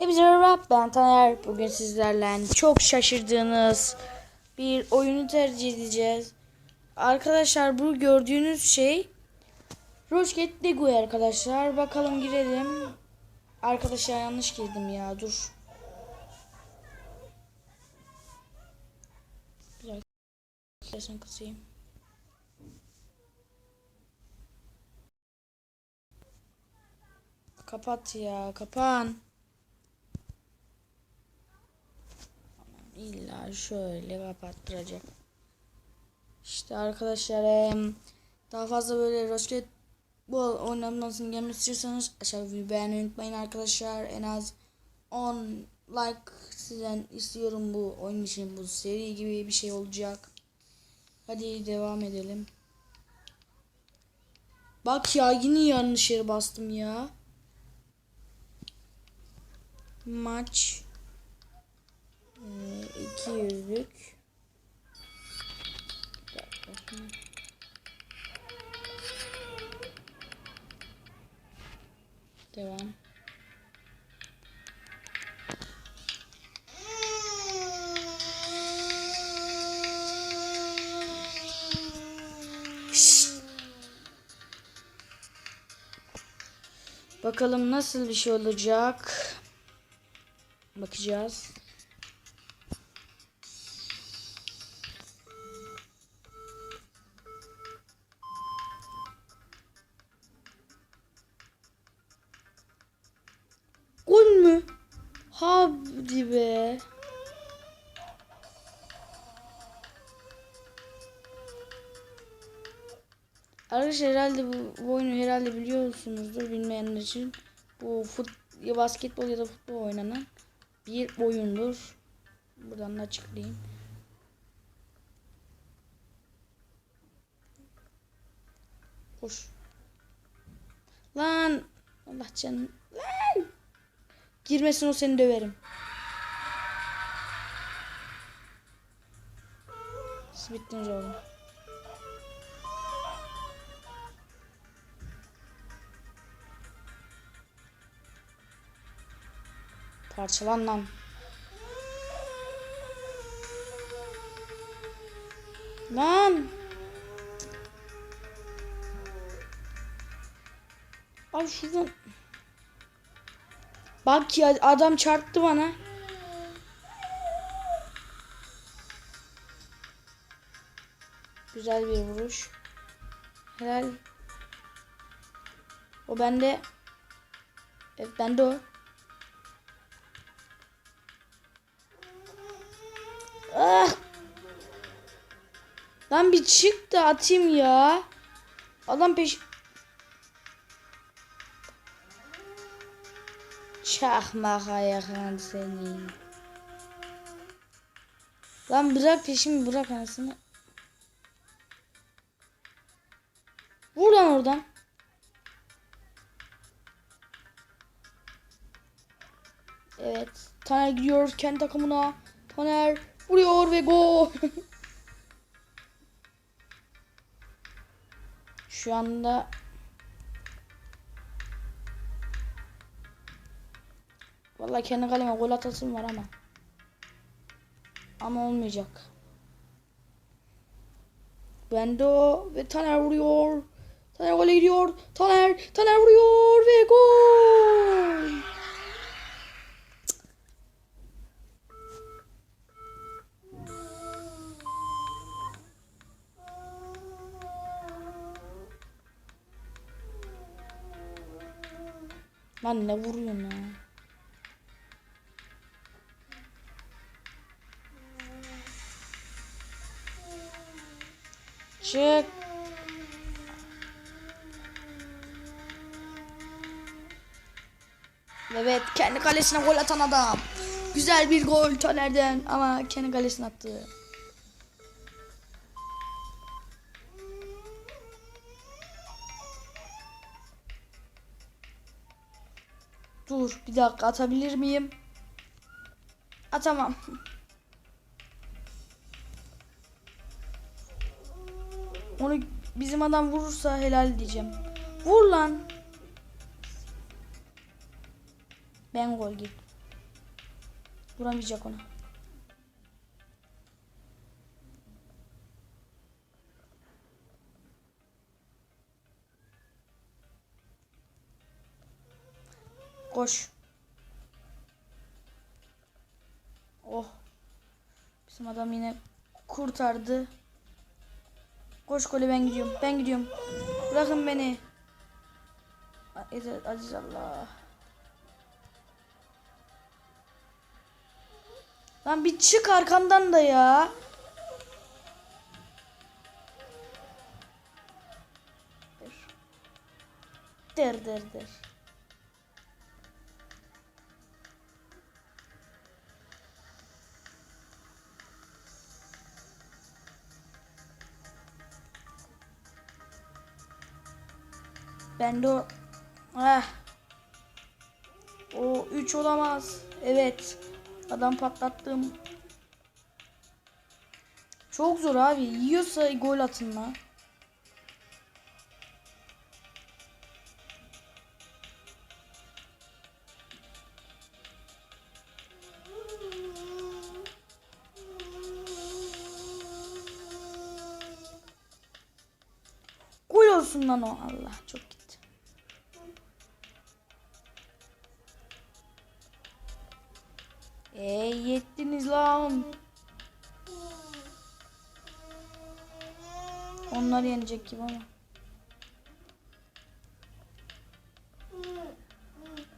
Hepinize merhaba ben Taner. Bugün sizlerle çok şaşırdığınız bir oyunu tercih edeceğiz. Arkadaşlar bu gördüğünüz şey Rocket Lego arkadaşlar. Bakalım girelim. Arkadaşlar yanlış girdim ya dur. Bir dakika. Sesini kısayım. Kapat ya kapan. İlla şöyle kapattıracak. İşte arkadaşlar daha fazla böyle rosket bol oynanmasını gelmek istiyorsanız aşağı videoyu unutmayın arkadaşlar. En az 10 like sizden istiyorum bu oyun için bu seri gibi bir şey olacak. Hadi devam edelim. Bak ya yine yanlış yere bastım ya. Maç 200'lük. Bir dakika. Devam. Bakalım nasıl bir şey olacak. Bakacağız. Hadi be. Arkadaşlar herhalde bu, bu oyunu herhalde biliyorsunuzdur bilmeyenler için. Bu fut, ya basketbol ya da futbol oynanan bir oyundur. Buradan da açıklayayım. Koş. Lan Allah canım. Girmesin o seni döverim. Siz bittiniz oğlum. Parçalan lan. Lan. Abi şuradan. Bak ya adam çarptı bana. Güzel bir vuruş. Helal. O bende. Evet bende o. Ah. Lan bir çık da atayım ya. Adam peş... Çakmak ayaklan seni. Lan bırak peşimi bırak anasını. Vur lan oradan. Evet. Taner gidiyor kendi takımına. Taner vuruyor ve gol. Şu anda Vallahi kendi kaleme gol atasım var ama. Ama olmayacak. Bende o ve Taner vuruyor. Taner gole gidiyor. Taner, Taner vuruyor ve gol. Lan ne vuruyorsun ya? Çık. Evet kendi kalesine gol atan adam. Güzel bir gol Taner'den ama kendi kalesine attı. Dur bir dakika atabilir miyim? Atamam. Onu bizim adam vurursa helal diyeceğim. Vur lan. Ben gol git. Vuramayacak ona. Koş. Oh. Bizim adam yine kurtardı. Koş gole ben gidiyorum. Ben gidiyorum. Bırakın beni. Aziz Allah. Lan bir çık arkamdan da ya. Dır dır dır. Ben de o... Ah. O 3 olamaz. Evet. Adam patlattım. Çok zor abi. Yiyorsa gol atın la. Gol olsun lan o. Allah çok gitti. Ey yettiniz lan. Onlar yenecek gibi ama.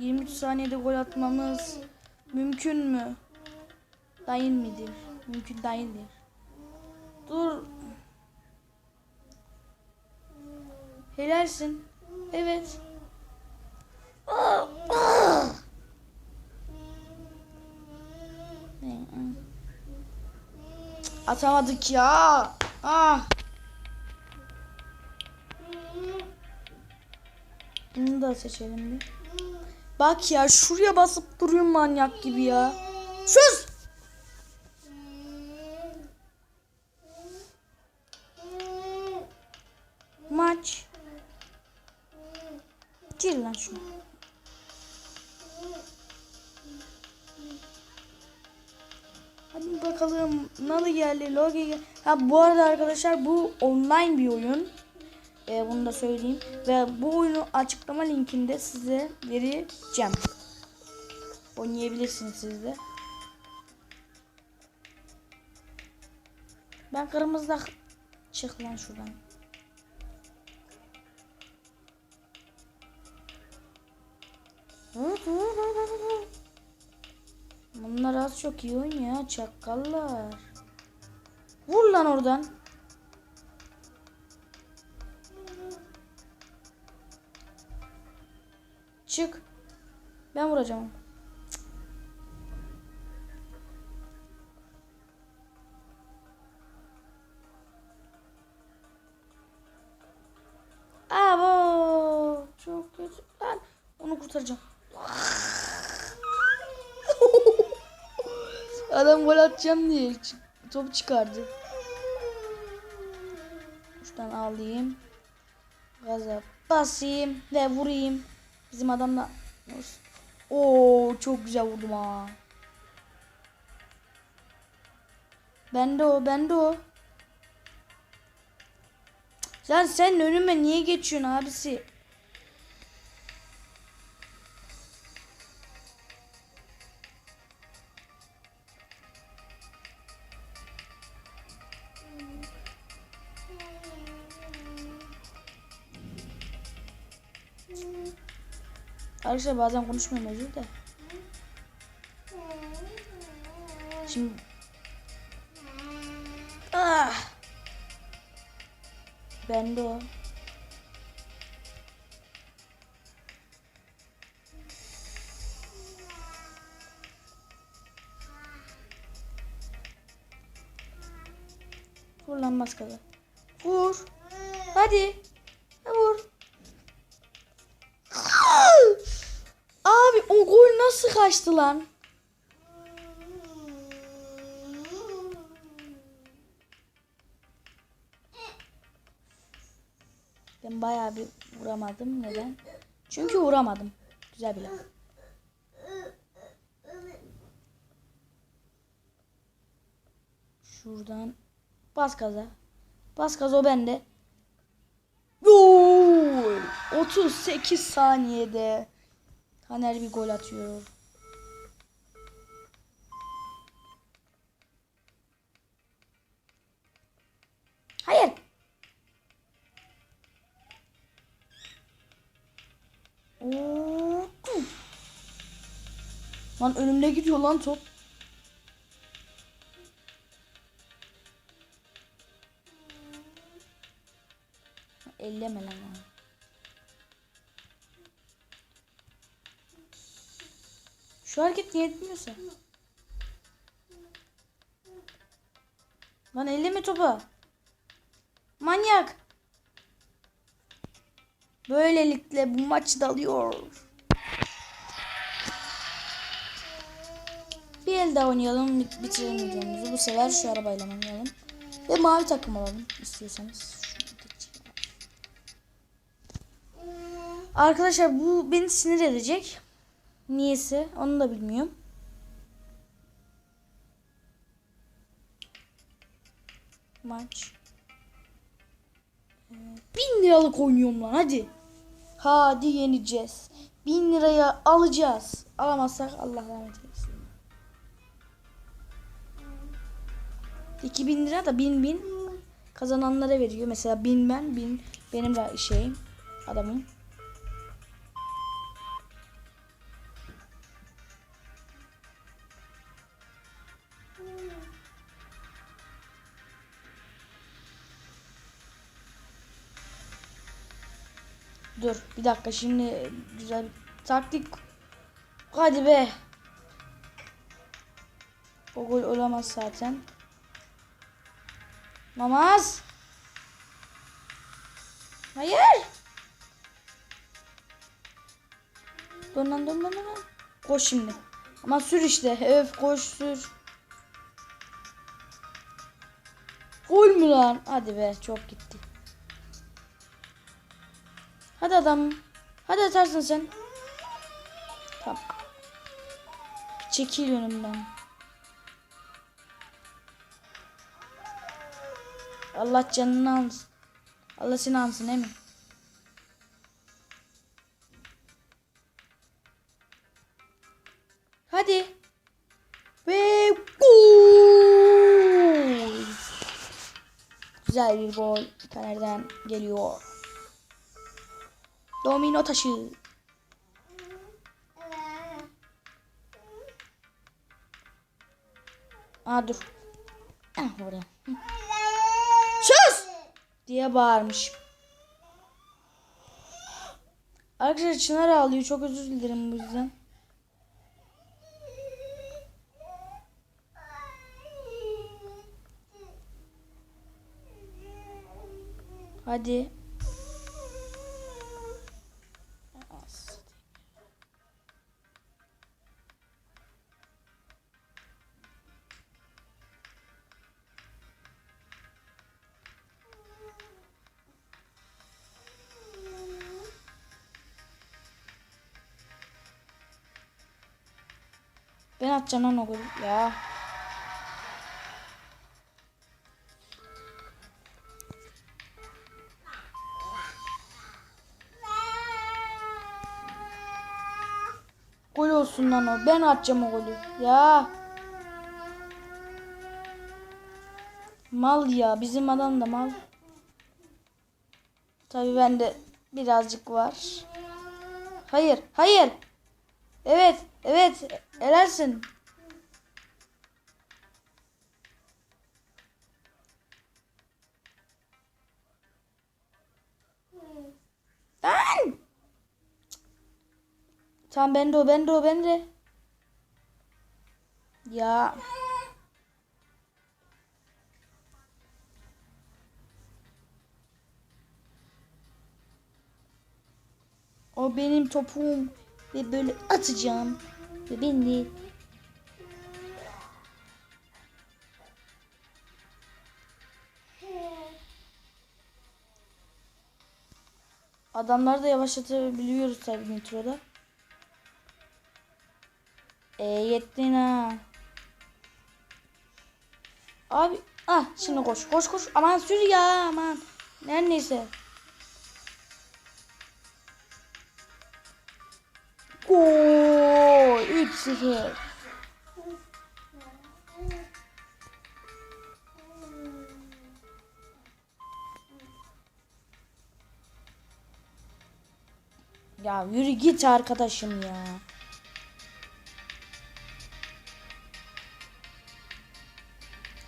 23 saniyede gol atmamız mümkün mü? Değil midir? Mümkün değildir. Dur. Helalsin. Evet. Atamadık ya. Ah. Bunu da seçelim bir. Bak ya şuraya basıp duruyorum manyak gibi ya. Sus. Logi. Ha bu arada arkadaşlar bu online bir oyun. Ee, bunu da söyleyeyim. Ve bu oyunu açıklama linkinde size vereceğim. Oynayabilirsiniz siz de. Ben kırmızıda çık lan şuradan. Bunlar az çok iyi oynuyor çakallar. Vur lan oradan. Çık. Ben vuracağım. Cık. Abo. Çok kötü. Lan onu kurtaracağım. Adam gol atacağım diye ç- top çıkardı. Şuradan alayım. Gaza basayım ve vurayım. Bizim adam da Oo çok güzel vurdum ha. Bende o, bende o. Sen sen önüme niye geçiyorsun abisi? Arkadaşlar bazen konuşmuyorum özür de. Şimdi ah. Ben de o. Vur lan maskalı. Vur. Hadi. Kaçtı lan? Ben bayağı bir vuramadım. Neden? Çünkü vuramadım. Güzel bile. Şuradan. Bas gaza. Bas gaza o bende. Gol! 38 saniyede. Taner bir gol atıyor. Lan önümde gidiyor lan top. Elleme lan. onu. Şu hareket niye etmiyorsa? Lan elleme topu. Manyak. Böylelikle bu maçı da Bir el daha oynayalım. bit- Bitirelim videomuzu. Bu sefer şu arabayla oynayalım. Ve mavi takım alalım istiyorsanız. Arkadaşlar bu beni sinir edecek. Niyesi onu da bilmiyorum. Maç. Bin liralık oynuyorum lan hadi. Hadi yeneceğiz. Bin liraya alacağız. Alamazsak Allah rahmet eylesin. 2000 lira da bin bin kazananlara veriyor. Mesela bin ben bin benim de şeyim adamım. Dur bir dakika şimdi güzel bir taktik. Hadi be. O gol olamaz zaten. Namaz. Hayır. Dön lan dön lan lan. Koş şimdi. Ama sür işte. Öf koş sür. Gol mü lan? Hadi be çok gitti. Hadi adam. Hadi atarsın sen. Tamam. Çekil önümden. Allah canını alsın. Allah seni alsın emin. Hadi. Ve gol. Güzel bir gol. Taner'den geliyor. Domino taşı. Aa dur. Ah oraya. Diye bağırmış. Arkadaşlar Çınar ağlıyor. Çok özür dilerim bu yüzden. Hadi. Atacağım lan o golü. Ya. Gol olsun lan o. Ben atacağım o golü. Ya. Mal ya. Bizim adam da mal. Tabii bende birazcık var. Hayır. Hayır. Evet. Evet. Helalsin. Lan! Tamam bende o bende o bende. Ya. O benim topum ve böyle atacağım ve beni Adamları da yavaşlatabiliyoruz tabii nitroda. E yettin ha. Abi Ah şimdi koş koş koş. Aman sür ya aman. Her neyse. Gol 3-0. Ya yürü git arkadaşım ya.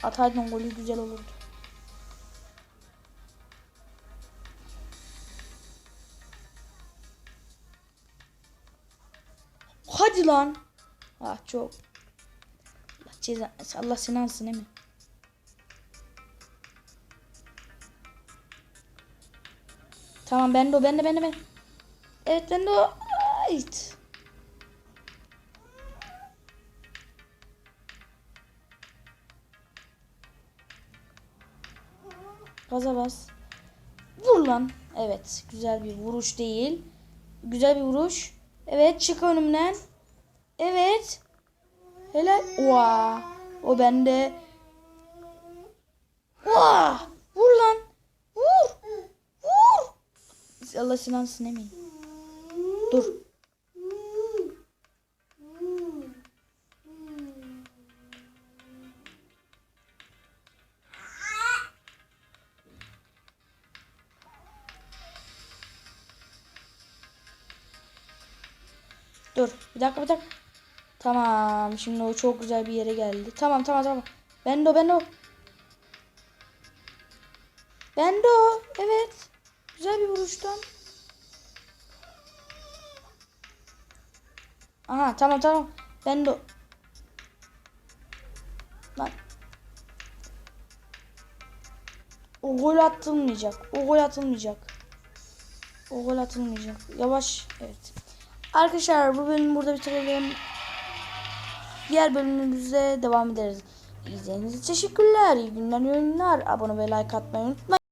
Ataydın golü güzel olurdu. Lan. Ah çok. Allah ceza. Allah seni alsın mi? Tamam ben de o ben de ben de ben. Evet ben de o. Ait. Gaza bas. Vur lan. Evet. Güzel bir vuruş değil. Güzel bir vuruş. Evet. Çık önümden. Evet. Helal. Oha. O bende. Oha. Vur lan. Vur. Vur. Allah sinansın emin. Dur. Dur. Bir dakika bir dakika. Tamam. Şimdi o çok güzel bir yere geldi. Tamam tamam tamam. Ben de o ben de o. Ben de o. Evet. Güzel bir vuruştan. Aha tamam tamam. Ben de o. Lan. O gol atılmayacak. O gol atılmayacak. O gol atılmayacak. Yavaş. Evet. Arkadaşlar bu bölümü burada bitirelim. Diğer bölümümüzde devam ederiz. İzlediğiniz için teşekkürler. İyi günler, iyi oyunlar. Abone ve like atmayı unutmayın.